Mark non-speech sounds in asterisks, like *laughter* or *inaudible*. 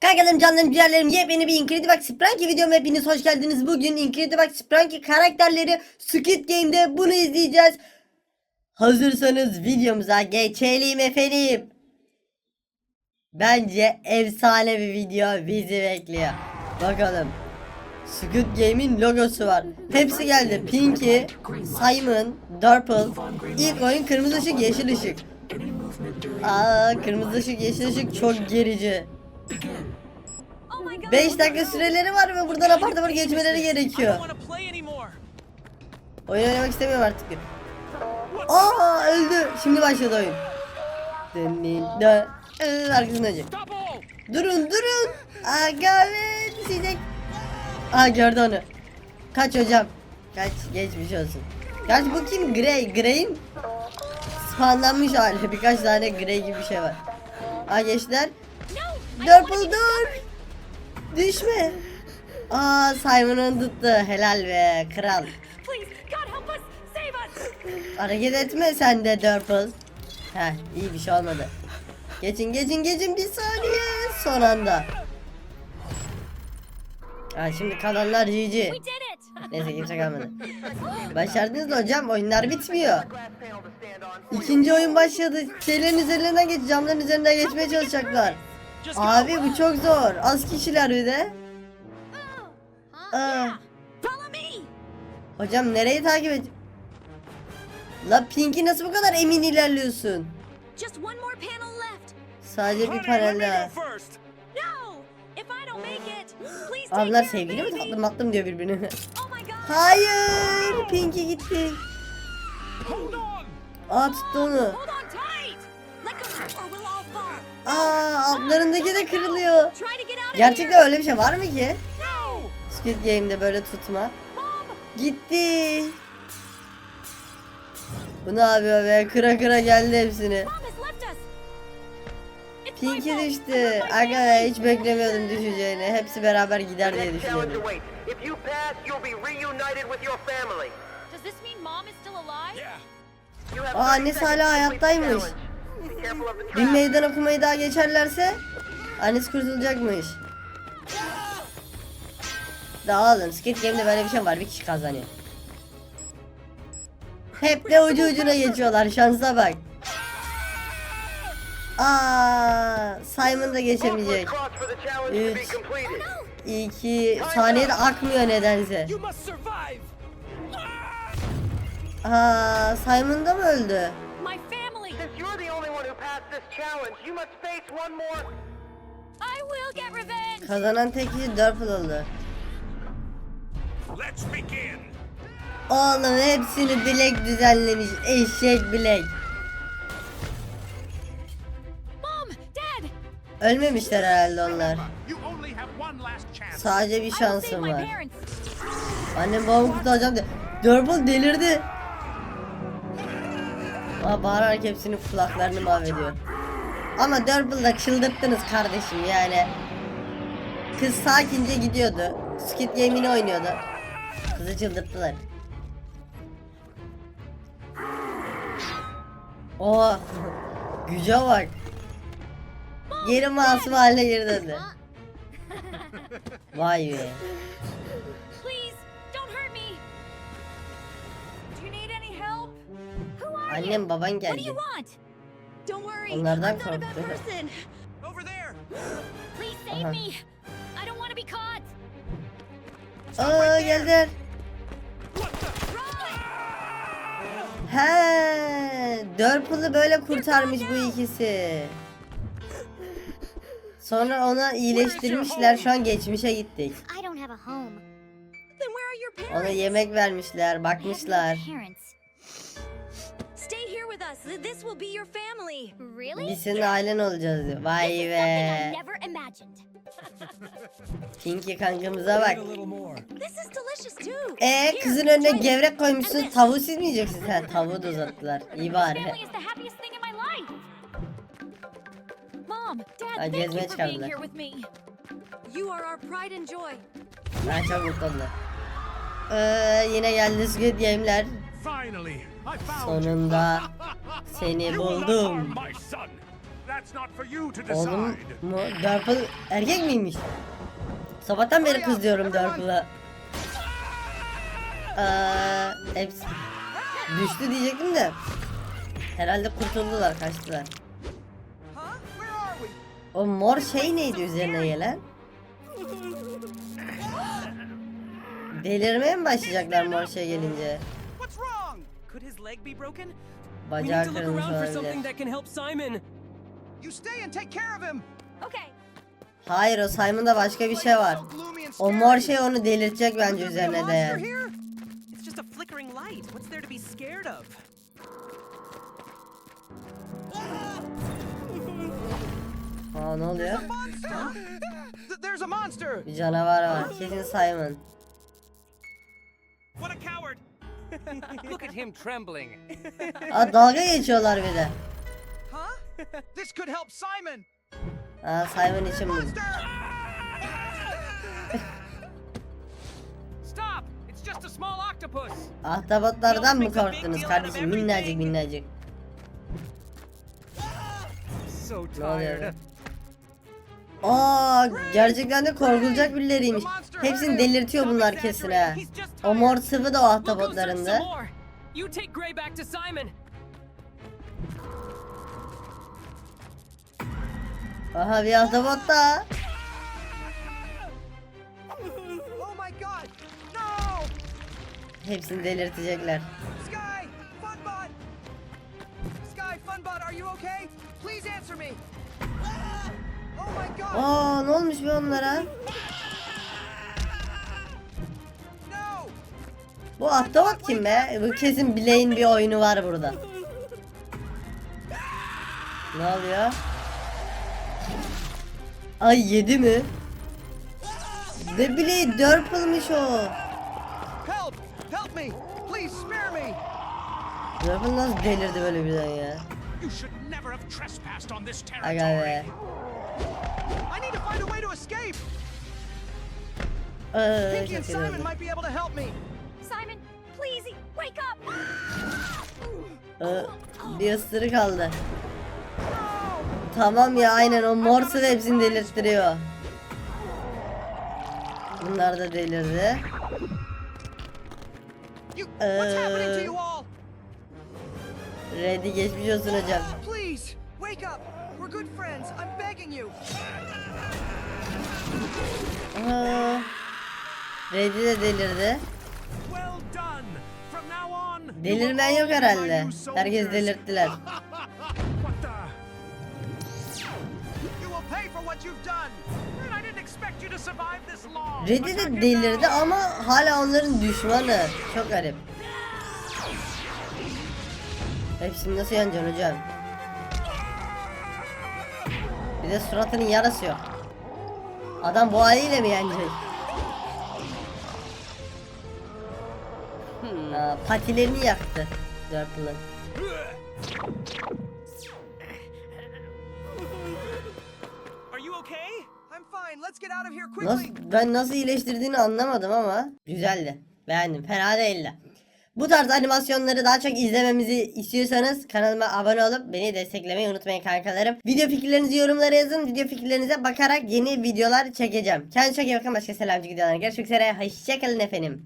Kankalarım canlarım ciğerlerim yepyeni bir Incredibox Spranky videoma hepiniz hoş geldiniz. Bugün Incredibox Spranky karakterleri Squid Game'de bunu izleyeceğiz. Hazırsanız videomuza geçelim efendim. Bence efsane bir video bizi bekliyor. Bakalım. Squid Game'in logosu var. Hepsi geldi. Pinky, Simon, Durple. İlk oyun kırmızı ışık, yeşil ışık. Aa, kırmızı ışık, yeşil ışık çok gerici. 5 dakika süreleri var ve buradan apar topar geçmeleri gerekiyor. Oyun oynamak istemiyorum artık. Aa öldü. Şimdi başladı oyun. Ee, Arkasından önce. Double. Durun durun. Be düşecek. Aa gördü onu. Kaç hocam. Kaç geçmiş olsun. Kaç bu kim? Grey. Grey'in spawnlanmış hali. Birkaç tane Grey gibi bir şey var. Aa geçtiler. Purple dur. Düşme. Aa Simon'un tuttu. Helal be kral. Hareket etme sen de Purple. Heh iyi bir şey olmadı. Geçin geçin geçin bir saniye. Son anda. Ha şimdi kalanlar GG. *laughs* Neyse kimse kalmadı. Başardınız hocam oyunlar bitmiyor. İkinci oyun başladı. Şeylerin üzerinden geç, camların üzerinden geçmeye çalışacaklar. Abi bu çok zor. Az kişiler bir de. Aa, Follow me! hocam nereyi takip et? La Pinky nasıl bu kadar emin ilerliyorsun? Sadece bir me daha. Ablar sevgili mi tatlım tatlım diyor birbirine. Oh! Hayır Pinky gitti. Aa tuttu onu. Aa altlarındaki de kırılıyor. Gerçekten öyle bir şey var mı ki? Squid Game'de böyle tutma. Gitti. Bu ne yapıyor be? Kıra kıra geldi hepsini. Pinky düştü. Aga hiç beklemiyordum düşeceğini. Hepsi beraber gider diye düşünüyordum. Aa, 30 annesi hala hayattaymış. Bir meydan okumayı daha geçerlerse annesi kurtulacakmış. Oğlum Squid Game'de böyle bir şey var. Bir kişi kazanıyor. Hep de ucu ucuna geçiyorlar. Şansa bak. Aa, Simon da geçemeyecek. Cross for the challenge to be Üç. completed. İki saniye de akmıyor nedense. Aa, Simon da mı öldü? Passed this challenge, you must face one more. I will get revenge! Kazanan tek kişi Durple oldu. Let's begin. Oğlum hepsini bilek düzenlemiş. Eşek bilek. Mom! Dad! Ölmemişler herhalde onlar. You only have one last chance. Sadece bir şansım var. Annem babamı kurtaracağım diye. Durple delirdi. Aa, bağırarak hepsinin kulaklarını mahvediyor. Ama Durple da çıldırttınız kardeşim yani. Kız sakince gidiyordu. Skid Game'ini oynuyordu. Kızı çıldırttılar. Oha. Güce bak. Geri masum haline geri döndü. Vay be. Annem baban What do geldi. you want? Don't worry, Onlardan korktu. person. Over there. Please save Aha. me. I don't want to be caught. Aa geldiler. He, Dörpül'ü böyle kurtarmış bu ikisi. Sonra ona iyileştirmişler. Şu an geçmişe gittik. I don't have a home. Then where are your Ona yemek vermişler, bakmışlar. This will be your family. Really? Biz senin ailen olacağız diyor. Vay This is something I be. never imagined. *laughs* Pinky kankamıza bak. This is delicious too. E Here, kızın önüne gevrek koymuşsun. Tavuğu siz mi yiyeceksiniz? Ha tavuğu da uzattılar. İyi bari. Family is the happiest thing in my life. Mom, Dad, Ha, thank gezmeye you for being çıkardılar. here with me. You are our pride and joy. Ben çok mutlu oldum. Ee, yine geldi Squid Game'ler. Finally, I found you. Sonunda seni buldum. Oğlum mu? Dörpül erkek miymiş? Sabahtan beri kız diyorum Dörpül'e. Eee hepsi düştü diyecektim de. Herhalde kurtuldular kaçtılar. O mor şey neydi üzerine gelen? Delirmeye mi başlayacaklar mor şey gelince? We Bacağı need to look kırılmış around for something olabilir. that can help Simon. You stay and take care of him. Okay. Hayır o Simon'da başka bir şey var. O mor şey onu delirtecek bence üzerine değen. It's just a flickering light. What's there to be scared of? Aa ne oluyor? There's a monster! Bir canavar var. Kesin Simon. What a coward! Look at him trembling. Aa dalga geçiyorlar bir de. Huh? This could help Simon! Aa Simon için bu. Stop! It's just a small octopus. Ahtapotlardan mı korktunuz kardeşim? Minnacık minnacık. So Ne oluyor? tired. Aa gerçekten de korkulacak birileriymiş. Hepsini delirtiyor bunlar kesin ha. O mor sıvı da o ahtapotlarında. more. You take Gray back to Simon. Aha bir ahtapot daha. Oh my god! No! Hepsini delirtecekler. Sky! Funbot! Sky, Funbot, are you okay? Please answer me! Oh my god! Aa ne olmuş be onlara? Bu ahtapot kim be? Bu kesin bileğin bir oyunu var burada. Ne oluyor? Ay yedi mi? Ne bileği dörpülmüş o. Dörpül nasıl delirdi böyle birden ya? Aga be. I need to please wake up. Aa, Bir ısırık aldı. Tamam ya aynen o mor sıvı hepsini delirttiriyor. Bunlar da delirdi. Uh, all? Ready geçmiş olsun hocam. Please, wake up! Delirmen yok herhalde. Herkes delirttiler. Attack de delirdi ama hala onların düşmanı. Çok garip. Hepsini nasıl yeneceksin hocam? Bir de suratının yarası yok. Adam bu haliyle mi yenecek? Aa, patilerini yaktı. Dörtlün. Are you okay? I'm fine. Let's get out of here Nasıl, quickly. ben nasıl iyileştirdiğini anlamadım ama güzeldi. Beğendim. Fena değildi. Bu tarz animasyonları daha çok izlememizi istiyorsanız kanalıma abone olup beni desteklemeyi unutmayın kankalarım. Video fikirlerinizi yorumlara yazın. Video fikirlerinize bakarak yeni videolar çekeceğim. Kendinize çok iyi bakın. Başka selamcı videolarına görüşmek üzere. Hoşçakalın efendim.